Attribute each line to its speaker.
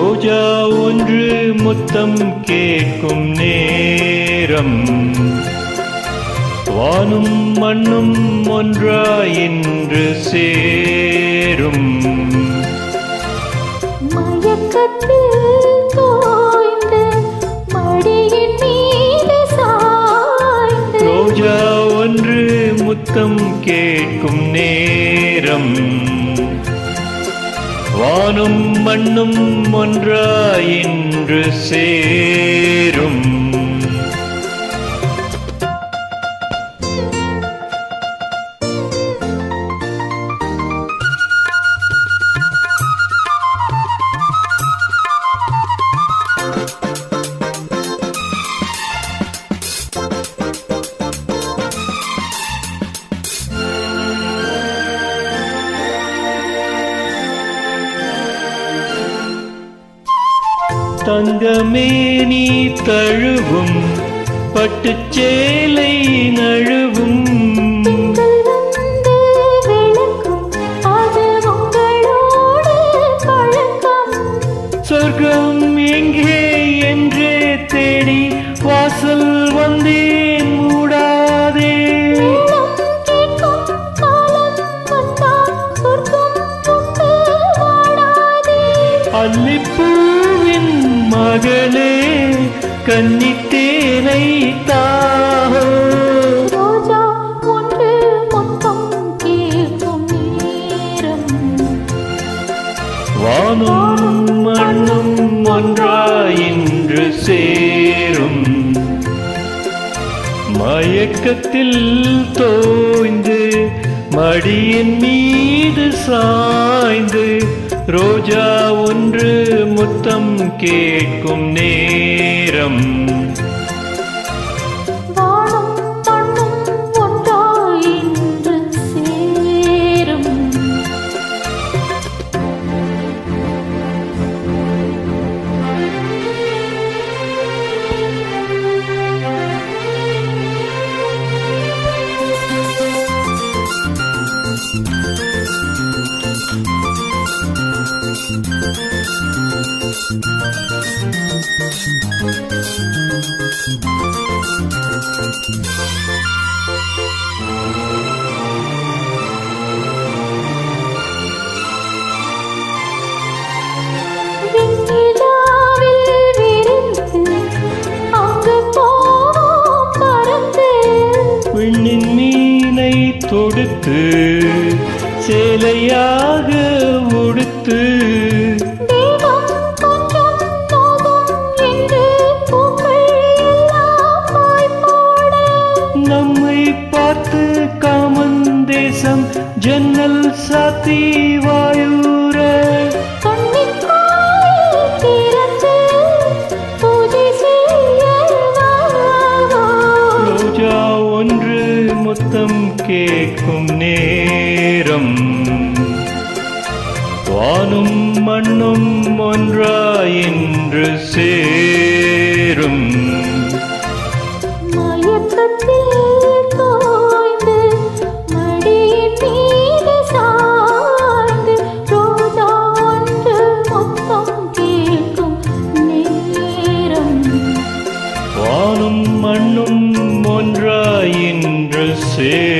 Speaker 1: ரோஜா ஒன்று முத்தம் கேட்கும் நேரம். வானும் மண்ணும் ஒன்றாய் என்று சேரும். ரோஜா ஒன்று முத்தம் கேட்கும் நேரம். வானும் மண்ணும் ஒன்றாயின்று சேரும். தங்கமே நீ தழுவும் பட்டுச்சேலை நழுவும். சொர்க்கம் எங்கே என்றே தேடி வாசல் வந்தேன் மூடாதே.
Speaker 2: மேளம்
Speaker 1: அல்லிப்பூவின் மகளே கன்னித்தேனை தாஹோ
Speaker 2: ரோஜா ஒன்று மொத்தம் கேட்கும் நேரம்.
Speaker 1: வானும் மண்ணும் ஒன்றாய் இன்று சேரும். மயக்கத்தில் தோய்ந்து மடியின் மீது சாய்ந்து ரோஜா ஒன்று முத்தம் கேட்கும் நேரம். தொடுத்து சேலையாக உடுத்து. நம்மை பார்த்து காமன் தேசம் ஜன்னல் சாத்தி கேட்கும் நேரம். வானும் மண்ணும் ஒன்றாய் என்று சேரும். மண்ணும் ஒன்றாய் இன்று சேரும்